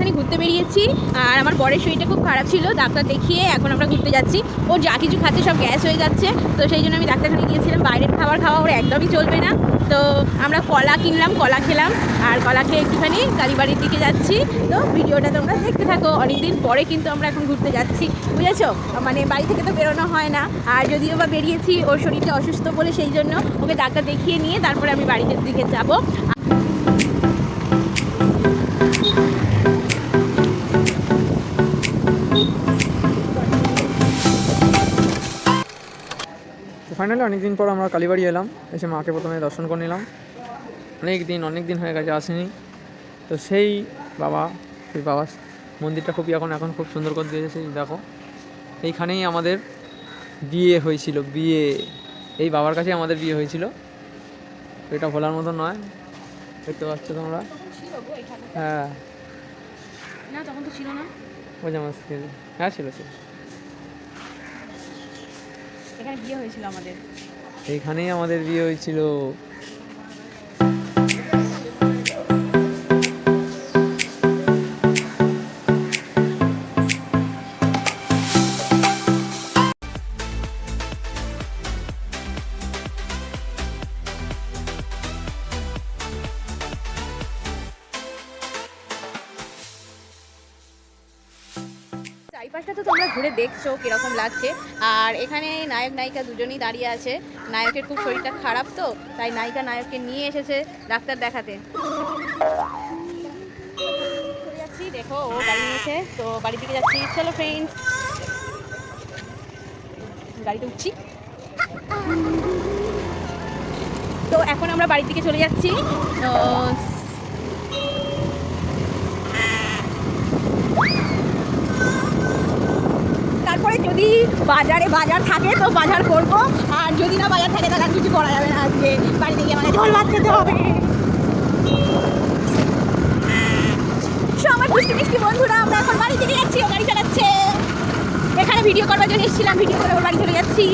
একটুখানি ঘুরতে বেরিয়েছি, আর আমার বরের শরীরটা খুব খারাপ ছিল, ডাক্তার দেখিয়ে এখন আমরা ঘুরতে যাচ্ছি। ও যা কিছু খাচ্ছে সব গ্যাস হয়ে যাচ্ছে, তো সেই জন্য আমি ডাক্তারখানে গিয়েছিলাম, বাইরের খাবার খাওয়া ওর একদমই চলবে না। তো আমরা কলা কিনলাম, কলা খেলাম, আর কলা খেয়ে একটুখানি কালীবাড়ির দিকে যাচ্ছি। তো ভিডিওটা তোমরা দেখতে থাকো, অনেকদিন পরে কিন্তু আমরা এখন ঘুরতে যাচ্ছি। বুঝেছ? মানে বাড়ি থেকে তো বেরোনো হয় না, আর যদিও বা বেরিয়েছি, ওর শরীরটা অসুস্থ বলে সেই জন্য ওকে ডাক্তার দেখিয়ে নিয়ে তারপরে আমি বাড়িতে দিকে যাব। ফাইনালি অনেক দিন পর আমরা কালীবাড়ি এলাম। এসে মাকে প্রথমে দর্শন করে নিলাম। অনেক দিন অনেক দিন হয়ে গেছে আসেনি। তো সেই বাবা সেই বাবা মন্দিরটা খুবই এখন এখন খুব সুন্দর করে দিয়েছে সেই দেখো। এইখানেই আমাদের বিয়ে হয়েছিল বিয়ে। এই বাবার কাছেই আমাদের বিয়ে হয়েছিল। এটা ভোলার মতো নয়। দেখতে পাচ্ছ তোমরা? হ্যাঁ। না তখন তো ছিল না। বোঝা মুশকিল হ্যাঁ ছিল ছিল। এখানে বিয়ে হয়েছিল আমাদের। এখানেই আমাদের বিয়ে হয়েছিল। চারিপাশটা তো তোমরা ঘুরে দেখছ কীরকম লাগছে। আর এখানে নায়ক, নায়িকা দুজনেই দাঁড়িয়ে আছে। নায়কের খুব শরীরটা খারাপ তো, তাই নায়িকা নায়ককে নিয়ে এসেছে ডাক্তার দেখাতে। দেখো, ও গাড়ি নিয়েছে, তো বাড়ির দিকে যাচ্ছি। চলো ফ্রেন্ডস গাড়িতে উঠছি। তো এখন আমরা বাড়ির দিকে চলে যাচ্ছি। যদি বাজারে বাজার থাকে, তো বাজার করব। আর যদি না বাজার থাকে, তাহলে কিছু করা যাবে না আজকে। বাড়িতে গিয়ে আমাকে ঝোল ভাত খেতে হবে। আমার মিষ্টি বন্ধুরা, আমরা এখন বাড়ি থেকে যাচ্ছি, ও গাড়ি চালাচ্ছে। এখানে ভিডিও করবার জন্য এসেছিলাম ভিডিও করে ওর বাড়ি চলে যাচ্ছি।